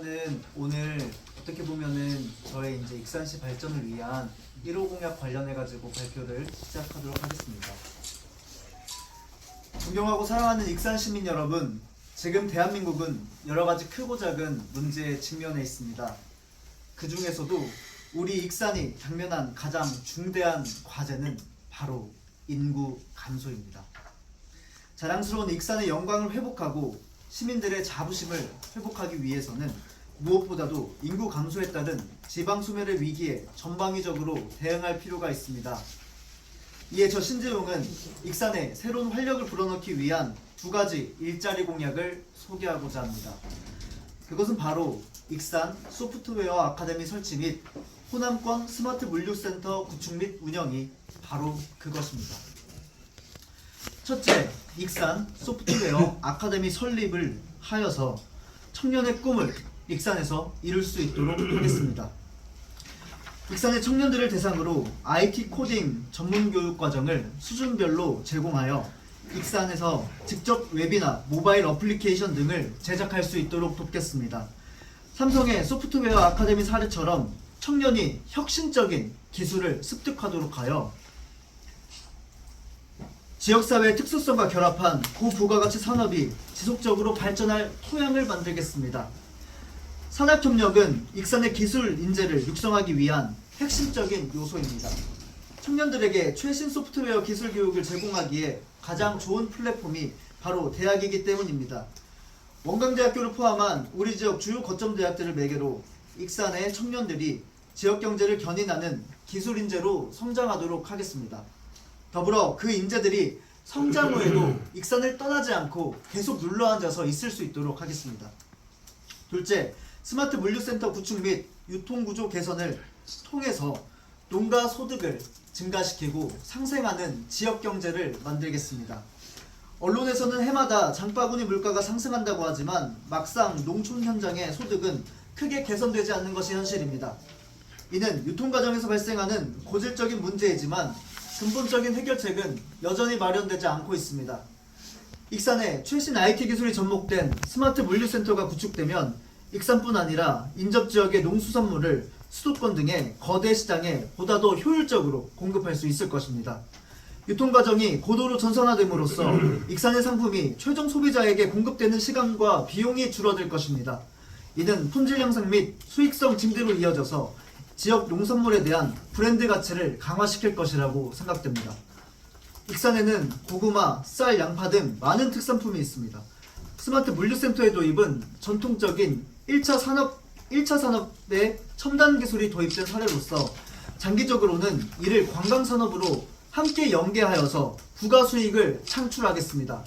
는 오늘 어떻게 보면은 저의 이제 익산시 발전을 위한 1호 공약 관련해 가지고 발표를 시작하도록 하겠습니다. 존경하고 사랑하는 익산 시민 여러분, 지금 대한민국은 여러 가지 크고 작은 문제에 직면해 있습니다. 그 중에서도 우리 익산이 당면한 가장 중대한 과제는 바로 인구 감소입니다. 자랑스러운 익산의 영광을 회복하고 시민들의 자부심을 회복하기 위해서는 무엇보다도 인구 감소에 따른 지방 소멸의 위기에 전방위적으로 대응할 필요가 있습니다. 이에 저 신재용은 익산에 새로운 활력을 불어넣기 위한 두 가지 일자리 공약을 소개하고자 합니다. 그것은 바로 익산 소프트웨어 아카데미 설치 및 호남권 스마트 물류센터 구축 및 운영이 바로 그것입니다. 첫째, 익산 소프트웨어 아카데미 설립을 하여서 청년의 꿈을 익산에서 이룰 수 있도록 하겠습니다. 익산의 청년들을 대상으로 IT 코딩 전문 교육 과정을 수준별로 제공하여 익산에서 직접 웹이나 모바일 어플리케이션 등을 제작할 수 있도록 돕겠습니다. 삼성의 소프트웨어 아카데미 사례처럼 청년이 혁신적인 기술을 습득하도록 하여 지역사회의 특수성과 결합한 고부가가치 산업이 지속적으로 발전할 토양을 만들겠습니다. 산학협력은 익산의 기술 인재를 육성하기 위한 핵심적인 요소입니다. 청년들에게 최신 소프트웨어 기술 교육을 제공하기에 가장 좋은 플랫폼이 바로 대학이기 때문입니다. 원광대학교를 포함한 우리 지역 주요 거점 대학들을 매개로 익산의 청년들이 지역 경제를 견인하는 기술 인재로 성장하도록 하겠습니다. 더불어 그 인재들이 성장 후에도 익산을 떠나지 않고 계속 눌러앉아서 있을 수 있도록 하겠습니다. 둘째, 스마트 물류센터 구축 및 유통구조 개선을 통해서 농가 소득을 증가시키고 상생하는 지역 경제를 만들겠습니다. 언론에서는 해마다 장바구니 물가가 상승한다고 하지만 막상 농촌 현장의 소득은 크게 개선되지 않는 것이 현실입니다. 이는 유통 과정에서 발생하는 고질적인 문제이지만 근본적인 해결책은 여전히 마련되지 않고 있습니다. 익산에 최신 IT 기술이 접목된 스마트 물류센터가 구축되면 익산뿐 아니라 인접 지역의 농수산물을 수도권 등의 거대 시장에 보다 더 효율적으로 공급할 수 있을 것입니다. 유통 과정이 고도로 전산화됨으로써 익산의 상품이 최종 소비자에게 공급되는 시간과 비용이 줄어들 것입니다. 이는 품질 향상 및 수익성 증대로 이어져서 지역 농산물에 대한 브랜드 가치를 강화시킬 것이라고 생각됩니다. 익산에는 고구마, 쌀, 양파 등 많은 특산품이 있습니다. 스마트 물류센터의 도입은 전통적인 1차 산업 1차 산업에 첨단 기술이 도입된 사례로서 장기적으로는 이를 관광 산업으로 함께 연계하여서 부가 수익을 창출하겠습니다.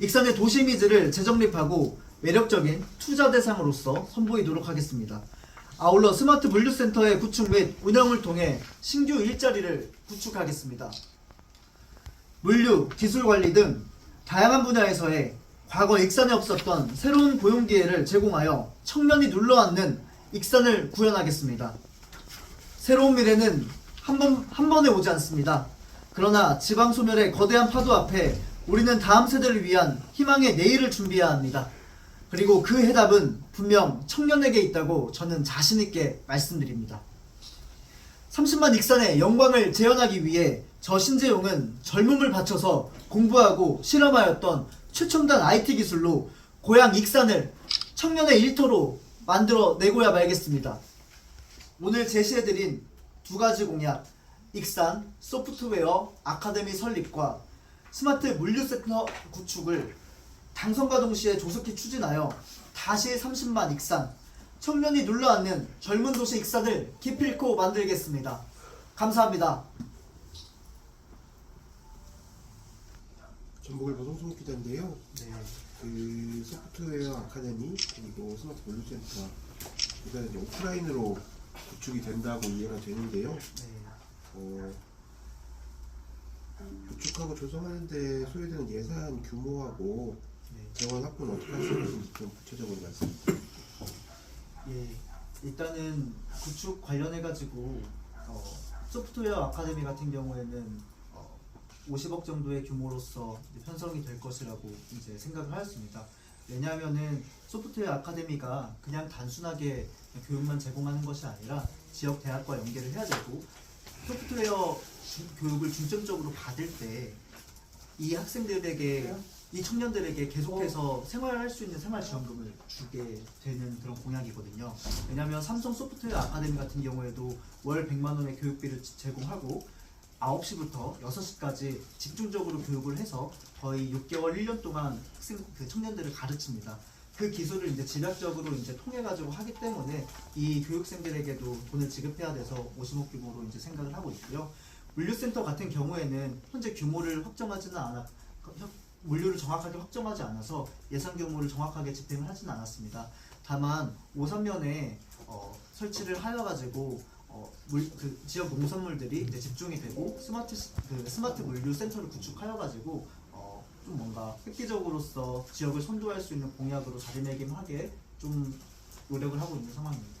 익산의 도시 이미지를 재정립하고 매력적인 투자 대상으로서 선보이도록 하겠습니다. 아울러 스마트 물류센터의 구축 및 운영을 통해 신규 일자리를 구축하겠습니다. 물류, 기술 관리 등 다양한 분야에서의 과거 익산에 없었던 새로운 고용 기회를 제공하여 청년이 눌러앉는 익산을 구현하겠습니다. 새로운 미래는 한 번, 한 번에 오지 않습니다. 그러나 지방 소멸의 거대한 파도 앞에 우리는 다음 세대를 위한 희망의 내일을 준비해야 합니다. 그리고 그 해답은 분명 청년에게 있다고 저는 자신있게 말씀드립니다. 30만 익산의 영광을 재현하기 위해 저 신재용은 젊음을 바쳐서 공부하고 실험하였던 최첨단 IT 기술로 고향 익산을 청년의 일터로 만들어 내고야 말겠습니다. 오늘 제시해드린 두 가지 공약, 익산 소프트웨어 아카데미 설립과 스마트 물류센터 구축을 당선과 동시에 조속히 추진하여 다시 30만 익산, 청년이 눌러앉는 젊은 도시 익산을 기필코 만들겠습니다. 감사합니다. 전북일보 송승욱 기자인데요. 네. 그 소프트웨어 아카데미 그리고 스마트 물류센터 이거 이제 오프라인으로 구축이 된다고 이해가 되는데요. 네. 어, 구축하고 조성하는데 소요되는 예산 규모하고 네. 재원 확보는 어떻게 할 수 있는지 좀 구체적으로 말씀. 예, 일단은 구축 관련해 가지고 어, 소프트웨어 아카데미 같은 경우에는 어, 50억 정도의 규모로서 편성이 될 것이라고 이제 생각을 하였습니다. 왜냐하면은 소프트웨어 아카데미가 그냥 단순하게 교육만 제공하는 것이 아니라 지역 대학과 연계를 해야 되고 소프트웨어 주- 교육을 중점적으로 받을 때 이 학생들에게 이 청년들에게 계속해서 생활할 수 있는 생활 지원금을 주게 되는 그런 공약이거든요. 왜냐하면 삼성 소프트웨어 아카데미 같은 경우에도 월 100만 원의 교육비를 지- 제공하고 9시부터 6시까지 집중적으로 교육을 해서 거의 6개월, 1년 동안 학생 그 청년들을 가르칩니다. 그 기술을 이제 집약적으로 이제 통해 가지고 하기 때문에 이 교육생들에게도 돈을 지급해야 돼서 50억 규모로 이제 생각을 하고 있고요. 물류센터 같은 경우에는 현재 규모를 확정하지는 않아 협- 물류를 정확하게 확정하지 않아서 예산 규모를 정확하게 집행을 하지는 않았습니다. 다만 오산면에 어, 설치를 하여 가지고 어, 물, 그 지역 농산물들이 이제 집중이 되고 스마트 시- 그 스마트 물류 센터를 구축하여 가지고 어, 좀 뭔가 획기적으로서 지역을 선도할 수 있는 공약으로 자리매김하게 좀 노력을 하고 있는 상황입니다.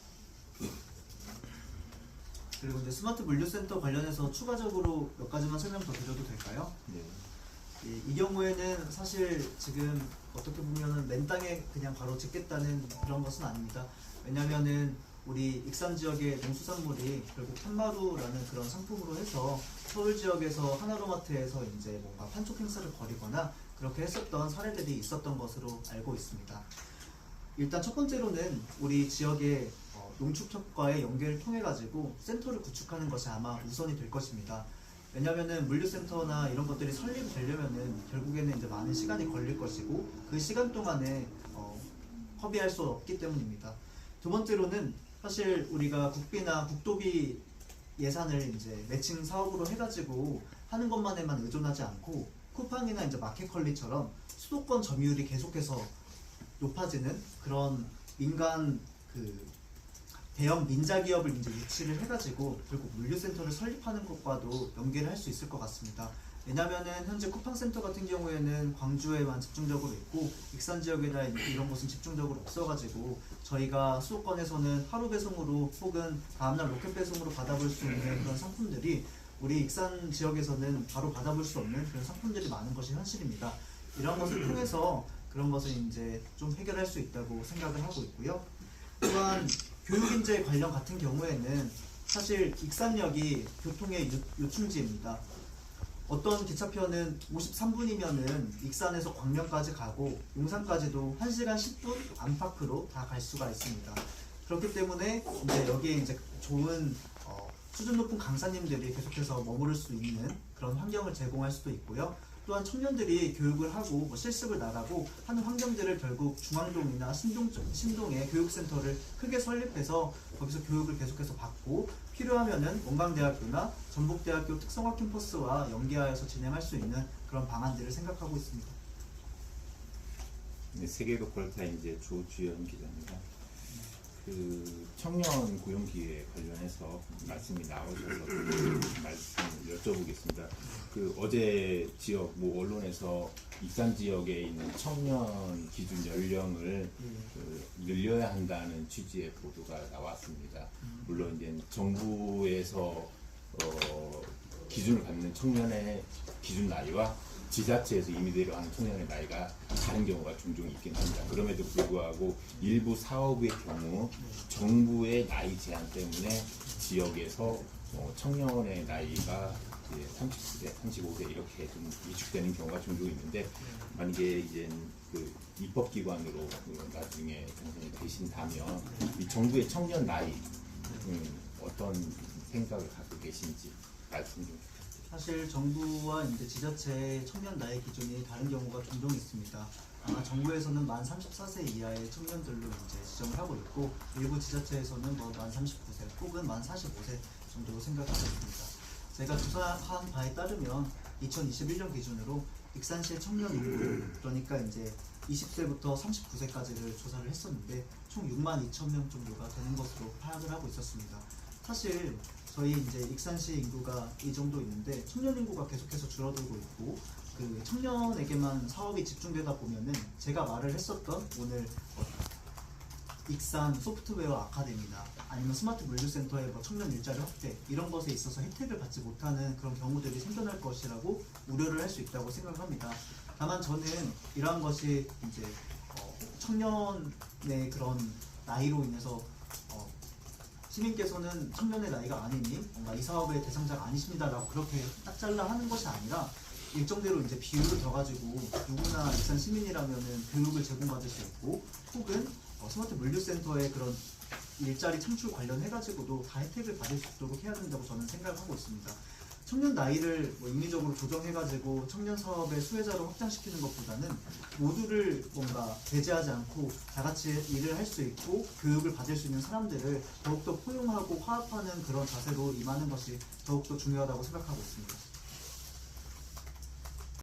그리고 이제 스마트 물류센터 관련해서 추가적으로 몇 가지만 설명 더 드려도 될까요? 네. 예, 이 경우에는 사실 지금 어떻게 보면은 맨 땅에 그냥 바로 짓겠다는 그런 것은 아닙니다. 왜냐면은 우리 익산 지역의 농수산물이 결국 편마루라는 그런 상품으로 해서 서울 지역에서 하나로마트에서 이제 뭔가 판촉 행사를 벌이거나 그렇게 했었던 사례들이 있었던 것으로 알고 있습니다. 일단 첫 번째로는 우리 지역의 어, 농축협과의 연계를 통해 가지고 센터를 구축하는 것이 아마 우선이 될 것입니다. 왜냐면은 물류센터나 이런 것들이 설립되려면은 결국에는 이제 많은 시간이 걸릴 것이고 그 시간 동안에 어, 허비할 수 없기 때문입니다. 두 번째로는 사실 우리가 국비나 국도비 예산을 이제 매칭 사업으로 해가지고 하는 것만에만 의존하지 않고 쿠팡이나 이제 마켓컬리처럼 수도권 점유율이 계속해서 높아지는 그런 민간 그 대형 민자 기업을 이제 유치를 해가지고 결국 물류센터를 설립하는 것과도 연계를 할 수 있을 것 같습니다. 왜냐면은 현재 쿠팡센터 같은 경우에는 광주에만 집중적으로 있고 익산 지역이나 이런 곳은 집중적으로 없어가지고 저희가 수도권에서는 하루 배송으로 혹은 다음날 로켓 배송으로 받아볼 수 있는 그런 상품들이 우리 익산 지역에서는 바로 받아볼 수 없는 그런 상품들이 많은 것이 현실입니다. 이런 것을 통해서 그런 것을 이제 좀 해결할 수 있다고 생각을 하고 있고요. 또한 교육인재 관련 같은 경우에는 사실 익산역이 교통의 요, 요충지입니다. 어떤 기차표는 53분이면은 익산에서 광명까지 가고 용산까지도 1시간 10분 안팎으로 다 갈 수가 있습니다. 그렇기 때문에 이제 여기에 이제 좋은 어, 수준 높은 강사님들이 계속해서 머무를 수 있는 그런 환경을 제공할 수도 있고요. 또한 청년들이 교육을 하고 뭐 실습을 나가고 하는 환경들을 결국 중앙동이나 신동 쪽- 신동에 교육센터를 크게 설립해서 거기서 교육을 계속해서 받고 필요하면은 원광대학교나 전북대학교 특성화 캠퍼스와 연계하여서 진행할 수 있는 그런 방안들을 생각하고 있습니다. 네, 세계도 그렇다 이제 조주연 기자입니다. 그 청년 고용 기회 관련해서 말씀이 나오셔서 그 말씀 여쭤보겠습니다. 그 어제 지역 뭐 언론에서 익산 지역에 있는 청년 기준 연령을 그 늘려야 한다는 취지의 보도가 나왔습니다. 물론 이제 정부에서 어, 기준을 갖는 청년의 기준 나이와 지자체에서 임의대로 하는 청년의 나이가 다른 경우가 종종 있긴 합니다. 그럼에도 불구하고 일부 사업의 경우 정부의 나이 제한 때문에 지역에서 어, 청년의 나이가 이제 30세, 35세 이렇게 좀 위축되는 경우가 종종 있는데 만약에 이제 그 입법기관으로 그 나중에 당선이 되신다면 이 정부의 청년 나이 음, 어떤 생각을 갖고 계신지 말씀 좀 부탁드립니다. 사실 정부와 이제 지자체의 청년 나이 기준이 다른 경우가 종종 있습니다. 아마 정부에서는 만 34세 이하의 청년들로 이제 지정을 하고 있고 일부 지자체에서는 뭐 만 39세 혹은 만 45세 정도로 생각하고 있습니다. 제가 조사한 바에 따르면 2021년 기준으로 익산시의 청년 인구 그러니까 이제 20세부터 39세까지를 조사를 했었는데 총 6만 2천 명 정도가 되는 것으로 파악을 하고 있었습니다. 사실 저희 이제 익산시 인구가 이 정도 있는데 청년 인구가 계속해서 줄어들고 있고 그 청년에게만 사업이 집중되다 보면은 제가 말을 했었던 오늘 어, 익산 소프트웨어 아카데미나 아니면 스마트 물류센터의 뭐 청년 일자리 확대 이런 것에 있어서 혜택을 받지 못하는 그런 경우들이 생겨날 것이라고 우려를 할 수 있다고 생각합니다. 다만 저는 이러한 것이 이제 어, 청년의 그런 나이로 인해서 어, 시민께서는 청년의 나이가 아니니 뭔가 이 사업의 대상자가 아니십니다라고 그렇게 딱 잘라 하는 것이 아니라 일정대로 이제 비율을 둬가지고 누구나 익산 시민이라면은 교육을 제공받을 수 있고 혹은 어, 스마트 물류센터의 그런 일자리 창출 관련해가지고도 다 혜택을 받을 수 있도록 해야 된다고 저는 생각하고 있습니다. 청년 나이를 뭐 인위적으로 조정해가지고 청년 사업의 수혜자로 확장시키는 것보다는 모두를 뭔가 배제하지 않고 다 같이 일을 할 수 있고 교육을 받을 수 있는 사람들을 더욱더 포용하고 화합하는 그런 자세로 임하는 것이 더욱더 중요하다고 생각하고 있습니다.